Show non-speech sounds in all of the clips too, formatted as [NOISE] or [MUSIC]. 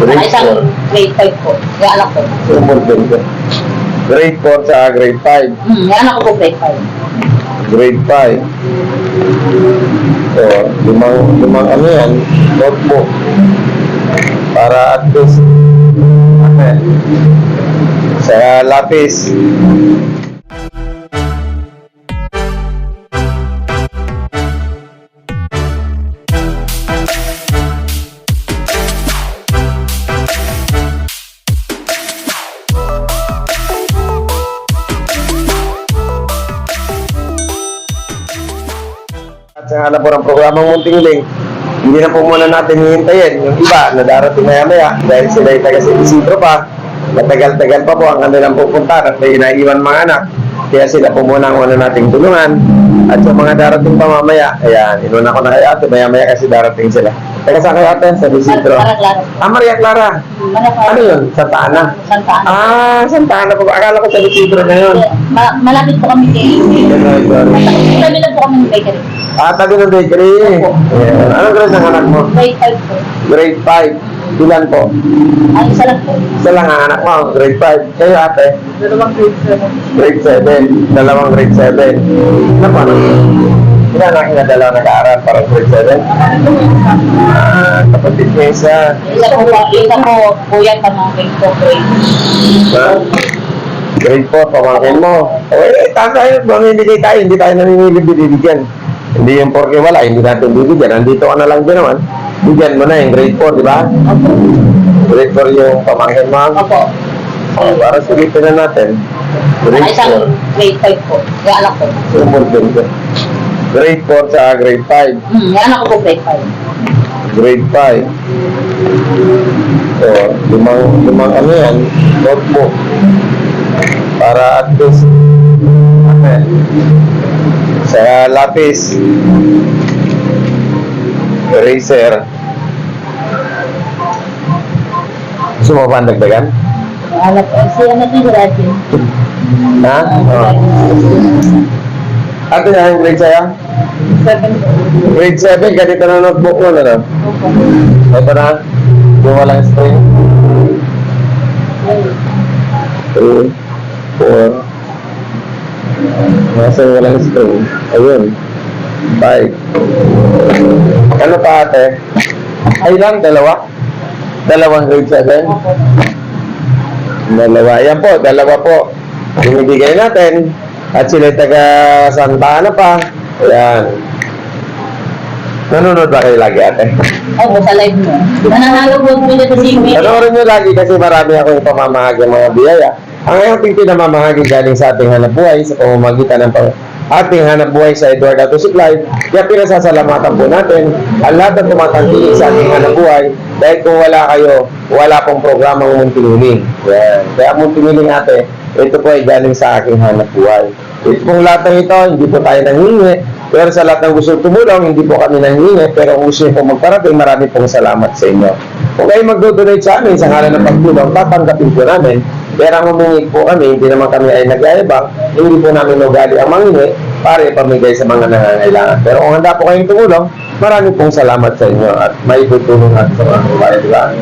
Grade isang grade 5 po. Yung anak ko. Ballpen ko. Grade 4 sa grade 5. Hmm, yung anak ko po grade 5. Grade 5. So, limang, limang ano yan, notebook. Para at least, ano yan, sa lapis. Sa hanap po ng programang Munting Hiling, hindi na po muna natin hihintayin yung iba na darating maya maya dahil sila ay taga Isidro pa. Matagal-tagal pa po ang kanilang pupunta at may naiwan mga anak. Kaya sila po muna ang una nating tulungan. At sa mga darating pa mamaya, ayan, inuna ko na kay ate, maya maya kasi darating sila. Teka saan kayo ate? Sa Isidro. Ah, Maria Clara. Ano yun? Santa Ana? Santa Ana. Ah, Santa Ana po. Akala ko sa Isidro na yun. Ma malapit po kami kay... Sabi lang po kami ng bakery. Ah, tabi ng bakery. Ayan. Anong grade ng anak mo? Grade 5 po. Grade 5. Ilan po? Ay, isa lang po. Isa lang ang anak mo, grade 5. Kayo ate, Dalawang grade 7. grade 7. Dalawang grade 7. Ano pa? Ilan ang inadala nag-aaral para grade 7? Ah, kapatid niya isa. Isa po po, isa po, kuya pamangkin ko grade. Ha? Grade 4, pamangkin mo. Okay, tama yun. Mamimigay tayo, hindi tayo namimili binibigyan. Hindi yung porke wala, hindi natin bibigyan. Nandito ka na lang din naman. Bigyan mo na yung grade 4, di ba? Opo. Grade 4 yung pamangkin mo. Opo. Oh, para sulitin na natin. Grade Ay, isang 4. grade 5 po. Yung anak ko. Yung ballpen ko. Grade 4 sa grade 5. Hmm, yung anak ko po grade 5. Grade 5. So, limang, limang ano yan, notebook. Para at least, ano yan, sa lapis, eraser. Gusto mo ba ang dagdagan? Yung anak ko, si ano din dati. Ha? Oh. Ate na ang grade sa'yo? 7 po. Grade 7, ganito na notebook mo na no? Opo. Ito na, yung walang string. 3, 4, nasa yung walang string. Ayun. 5. Ano pa ate? Ay lang, dalawa? Dalawang grade 7? Opo. Dalawa. Yan po, dalawa po. Binibigay natin. At sila taga Santa Ana pa. Ayan. Nanonood ba kayo lagi ate? Opo, sa live mo. Nananalo po po dito si Mimi. Panoorin nyo lagi kasi marami akong ipamamahagi ng mga biyaya. Ang ating pinamamahagi galing sa ating hanap buhay sa pamamagitan ng ating hanap buhay sa Edward Auto Supply. Kaya pinasasalamatan po natin ang lahat ng tumatangkilik sa ating hanap buhay dahil kung wala kayo, wala pong programang Muntingiling. Yan. Kaya Muntingiling ate, ito po ay galing sa aking hanap buhay. Ito pong lahat ng ito, hindi po tayo nanghingi. Pero sa lahat ng gusto tumulong, hindi po kami nanghingi. Pero kung gusto niyo po magparating, marami pong salamat sa inyo. Kung kayo mag-donate sa amin sa ngalan ng pagtulong, tatanggapin po namin. Pero ang humingi po kami, hindi naman kami ay nagyayabang, hindi po namin ugali ang mangingi para ipamigay sa mga nangangailangan. Pero kung handa po kayong tumulong, marami pong salamat sa inyo at may tutulong natin sa mga di ba?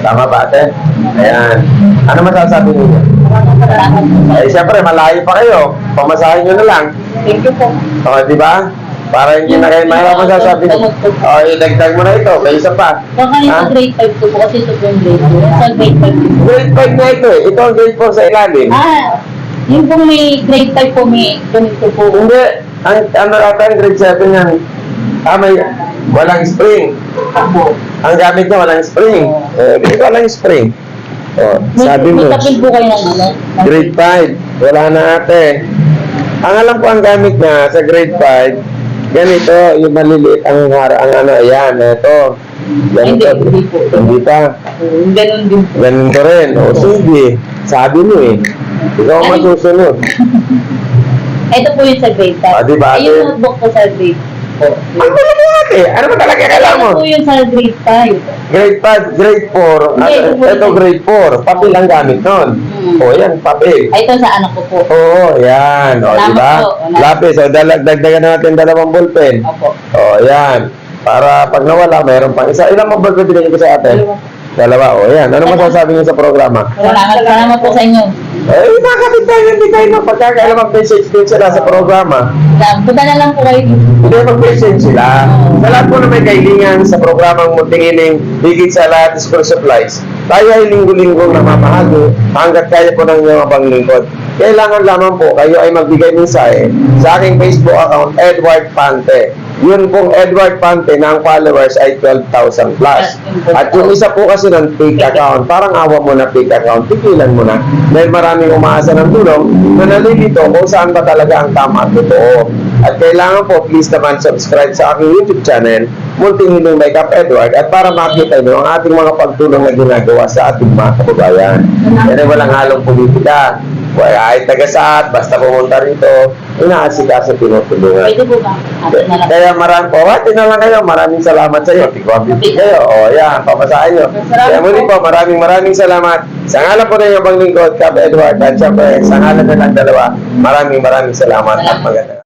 Tama ba ate? Ayan. Ano masasabi niyo? Maraming. Eh, siyempre, malayo pa kayo. Pamasahin nyo na lang. Thank you po. O, di ba? Para hindi na kayo mahirap masasabi. O, idagdag mo na ito. May isa pa. Baka yung sa grade 5 po po kasi ito po yung grade 2. Sa grade 5 po. Grade 5 na ito eh. Ito ang grade 4 sa ilalim. Ah, yung pong may grade 5 po may ganito po. Hindi. Ang, ano ata ang grade 7 yan? Ah, may walang spring. Opo. Ang gamit niya walang spring. Eh, ito walang spring. O, May, sabi mo. may tapil po kayo ng ano? Grade 5. Wala na ate. Ang alam ko ang gamit niya sa grade 5, ganito, yung maliliit ang hara, ang ano, ayan, ito. Hindi, hindi po. Hindi pa. Yung Ganun din po. Ganun ka rin. O, sige. Sabi mo eh. Ikaw ang Ay. masusunod. [LAUGHS] Ito po yung sa grade 5. Ah, di ba, Ay, yung notebook po sa grade po. Gulo mo ate. Ano ba talaga kailangan mo? Ito po yung sa grade 5. Grade 5, grade 4. Hindi, Ano, ito grade 4. Papel ang gamit nun. Hmm. O, yan, papel. Ay, ito sa anak ko po. Oo, yan. O, di ba? Lapis. O, dalag, dagdagan natin dalawang ballpen. Opo. O, yan. Para pag nawala, mayroon pang isa. Ilang ba binigay ko sa ate? Dalawa, o yan. Ano masasabi niyo sa programa? Salamat, salamat po sa inyo. Eh, nakakapit tayo, hindi tayo na pagkakailan mag-message din sila sa programa. Yan, Punta na lang po kayo dito. Hindi mag-message sila. Sa lahat po na may kailingan sa programang Muntingiling, higit sa lahat school supplies, tayo ay linggo-linggong namamahagi hanggat kaya po ng inyong abang lingkod. Kailangan lamang po kayo ay magbigay mensahe sa aking Facebook account, Edward Pante. Yun pong Edward Pante na ang followers ay 12,000 plus. At yung isa po kasi ng fake account, parang awa mo na fake account, tigilan mo na. Dahil maraming umaasa ng tulong na nalilito kung saan ba talaga ang tama at totoo. At kailangan po, please naman subscribe sa aking YouTube channel, Munting by Cap Edward, at para makita nyo ang ating mga pagtulong na ginagawa sa ating mga kababayan. Yan ay walang halong politika. Kahit taga-saat, basta pumunta rito, inaasikaso tinutulungan. Pwede po ba? Atin na lang. Kaya marami po, wati na lang kayo. Maraming salamat sa iyo. Tigwabiti kayo. O, yan, papasahan nyo. Kaya muli po, maraming maraming salamat. Sa ngalan po ng inyong lingkod, Cap Edward, at syempre, sa ngalan na lang dalawa, maraming maraming salamat at magandang